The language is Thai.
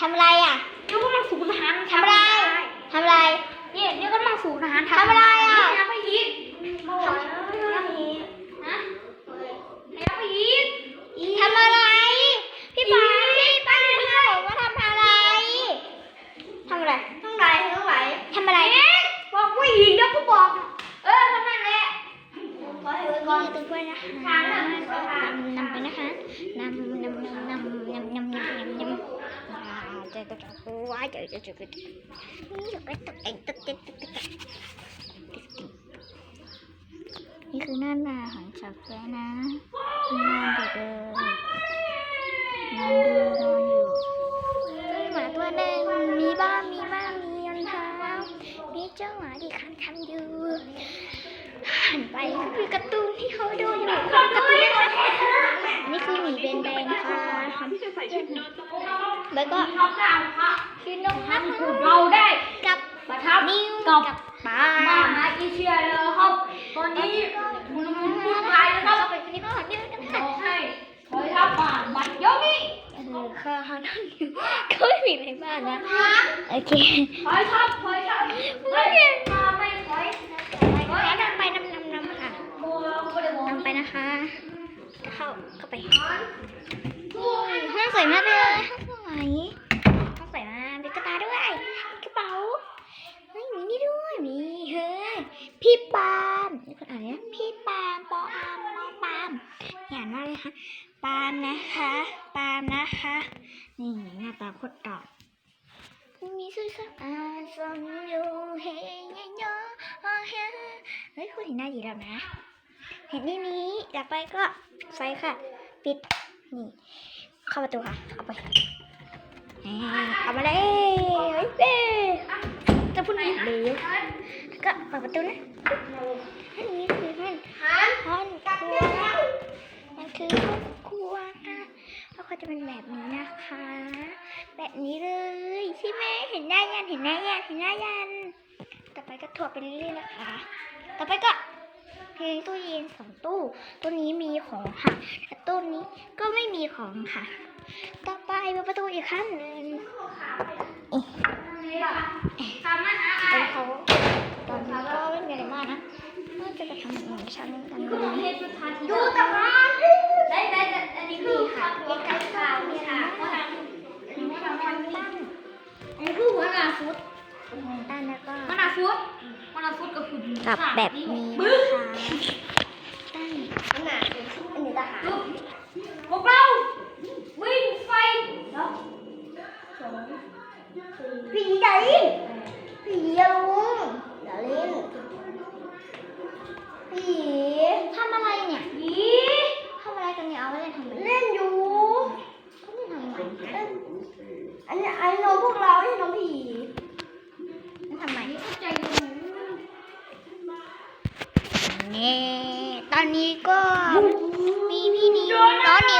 ทำอะไรอะเดี๋ยวก็มาสู่ทหารทำอะไรทำอะไร เนี่ยเดี๋ยวก็มาสู่ทหารทำอะไรอะยังไม่ยิงทำนะยังไม่ยิงทำอะไร พี่ปาพี่ป้าพี่บอกว่าทำอะไรทำอะไรต้องไหลต้องไหลทำอะไรบอกว่ายิงเดี๋ยวกูบอก เออทำนั่นแหละขอให้ไว้ก่อนนี่ตัวกล้วยนะคะทานน่ะทานนำไปนะคะนำนำนำนำนำนำนำนำนำอ่าเจอ ตัวกล้วยเจอเจอเจอเจอนี่ตกตกเองตกตกตกตกนี่คือหน้าตาของชาวแควนะนอนอยู่เลยนอนดูนอนอยู่มีหมาตัวหนึ่งมีบ้านมีบ้านมีรองเท้ามีเจ้าหมาที่คันคันอยู่หันไปคือการ์ตูนที่เขาดูอยู่การ์ตูนนี่คือหมีเบนแดงค่ะ แล้วก็ทำได้ค่ะคือนกนักเราได้กับประทับนิ้วกับกับปลามาหาอีเชียเลยครับตอนนี้มุนมุนมุนไปแล้วครับเข้าไปที่บ้านเดียวกันขค่ะอให้ขอให้ทับป่านบัดเดี๋ยวนี้เออค่ะนั่นอยู่ก็ไม่มีในบ้านนะโอเคขอให้ทับขอให้ทับไม่มาไม่ขอให้แล้วนำไปนำนำนำค่ะโมก็ได้โมนำไปนะคะ เข้าเข้าไปห้องสวยมากเลย ห้องสวยห้องสวยมากมีกระตาด้วยกระเป๋าเฮ้ยมีนี่ด้วยมีเฮ้ยพี่ปาล์มนี่คนอ่านพี่ปาล์มปออามปอปาล์มอ่านว่าเลยคะปาล์มนะคะปาล์มนะคะนี่หน้าตาโคตรดอกมีสุดสักอาสงอยู่เฮียยยอเฮเฮ้ยคุณเห็นหน้าดีแล้วนะ เห็นนี่นี้ต่อไปก็ไฟค่ะ ปิดนี่เข้าประตูค่ะ เอาไป เอามาเลยเฮ้ยเด้จะพูดอีกเดี๋ยวก็เปิดประตูนะอันนี้คือมันห้องครัวมันคือห้องครัวค่ะแล้วก็จะเป็นแบบนี้นะคะ แบบนี้เลยใช่ไหมเห็นหน้ายันเห็นหน้ายันเห็นหน้ายัน ต่อไปก็ถั่วไปเรื่อยๆนะคะ ต่อไปก็เพลงตู้เย็นสองตู้ ตู้นี้มีของค่ะแต่ตู้นี้ก็ไม่มีของค่ะ ต่อไปเปิดประตูอีกขั้นหนึ่งทำมันอะเป็นเขาตอนนี้ก็ไม่มีอะไรมากนะน่าจะไปทำอย่างชั้นกันดูนี้กับมันได้ได้อันนี้คือค่ะหัวใกล้ไก่ๆขาค่ะวมีนี่ค่ะค่ะว่าว่ามีทำทำตั้งอันนี้คือหัวหน้าฟุตตั้งแล้วก็หัวหน้าฟุตหัวหน้าฟุตกับคุณกับแบบนี้นะคะตั้งหัวหน้าฟุตอันนี้ทหารพวกเราวิ่งไฟแล้วผีอย่าลินผีอย่าลุงอย่าลินผี ทำอะไรเนี่ย ผี ทำอะไรกันเนี่ยเอาไว้เลยทำไม เล่นอยู่ ก็ไม่ทำไม อันนี้ไอ้น้องพวกเราไอ้น้องผี ไม่ทำไม ใจเย็น นี่ตอนนี้ก็มีพี่นิวน้องนิว